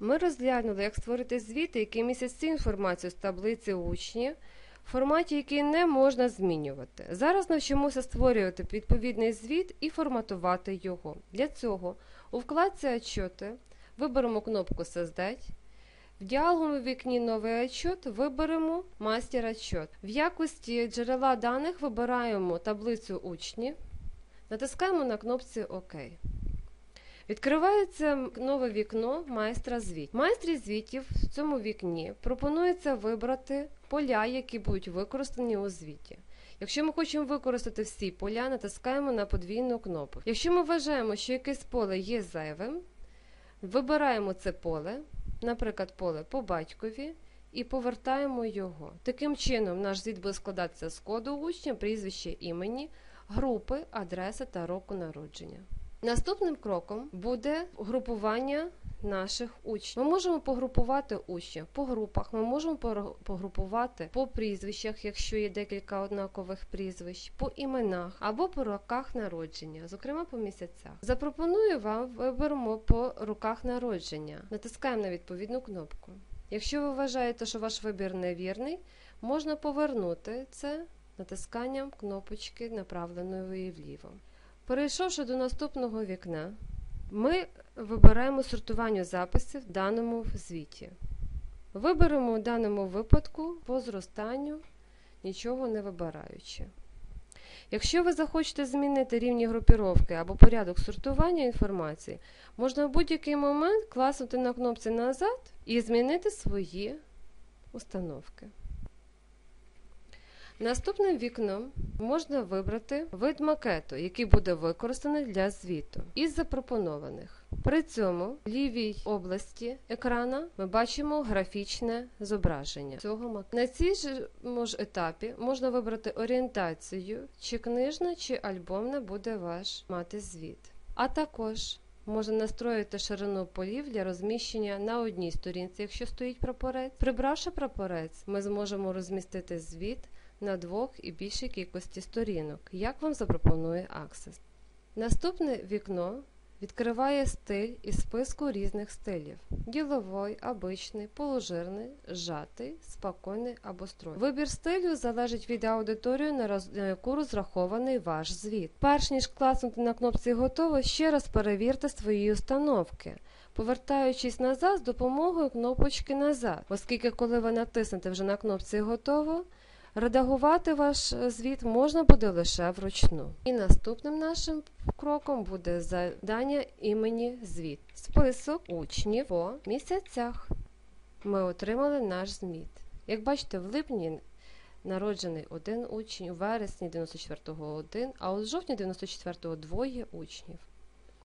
Ми розглянули, як створити звіти, які всю інформацію з таблиці учнів в форматі, який не можна змінювати. Зараз навчимося створювати відповідний звіт і форматувати його. Для цього у вкладці «Отчети» виберемо кнопку «Создать». В діалоговому вікні «Новий отчет» виберемо «Мастер отчет». В якості джерела даних вибираємо таблицю учнів, натискаємо на кнопці ОК. Відкривається нове вікно майстра звіт. Майстрі звітів в цьому вікні пропонується вибрати поля, які будуть використані у звіті. Якщо ми хочемо використати всі поля, натискаємо на подвійну кнопку. Якщо ми вважаємо, що якесь поле є зайвим, вибираємо це поле, наприклад, поле по батькові, і повертаємо його. Таким чином, наш звіт буде складатися з коду учня, прізвища імені, групи, адреси та року народження. Наступним кроком буде групування наших учнів. Ми можемо погрупувати учнів по групах, ми можемо погрупувати по прізвищах, якщо є декілька однакових прізвищ, по іменах або по роках народження, зокрема по місяцях. Запропоную вам виберемо по роках народження. Натискаємо на відповідну кнопку. Якщо ви вважаєте, що ваш вибір невірний, можна повернути це натисканням кнопочки направленої вліво. Перейшовши до наступного вікна, ми вибираємо сортування записів в даному звіті. Виберемо в даному випадку по зростанню, нічого не вибираючи. Якщо ви захочете змінити рівні групіровки або порядок сортування інформації, можна в будь-який момент класнути на кнопці назад і змінити свої установки. Наступним вікном можна вибрати вид макету, який буде використаний для звіту із запропонованих. При цьому в лівій області екрана ми бачимо графічне зображення цього макету. На цій ж етапі можна вибрати орієнтацію, чи книжна, чи альбомна буде ваш мати звіт. А також Можна настроїти ширину полів для розміщення на одній сторінці, якщо стоїть прапорець. Прибравши прапорець, ми зможемо розмістити звіт на двох і більшій кількості сторінок, як вам запропонує Access. Наступне вікно відкриває стиль із списку різних стилів: діловий, обичний, положирний, зжатий, спокійний або стройний. Вибір стилю залежить від аудиторії, на, роз... на яку розрахований ваш звіт. Перш ніж класнути на кнопці Готово, ще раз перевірте свої установки. Повертаючись назад з допомогою кнопочки назад, оскільки коли ви натиснете вже на кнопці Готово, Редагувати ваш е, звіт можна буде лише вручну. І наступним нашим кроком буде задання імені звіт. Список учнів по місяцях. Ми отримали наш звіт. Як бачите, в липні народжений один учень, у вересні 94-го один, а у жовтні 94-го двоє учнів.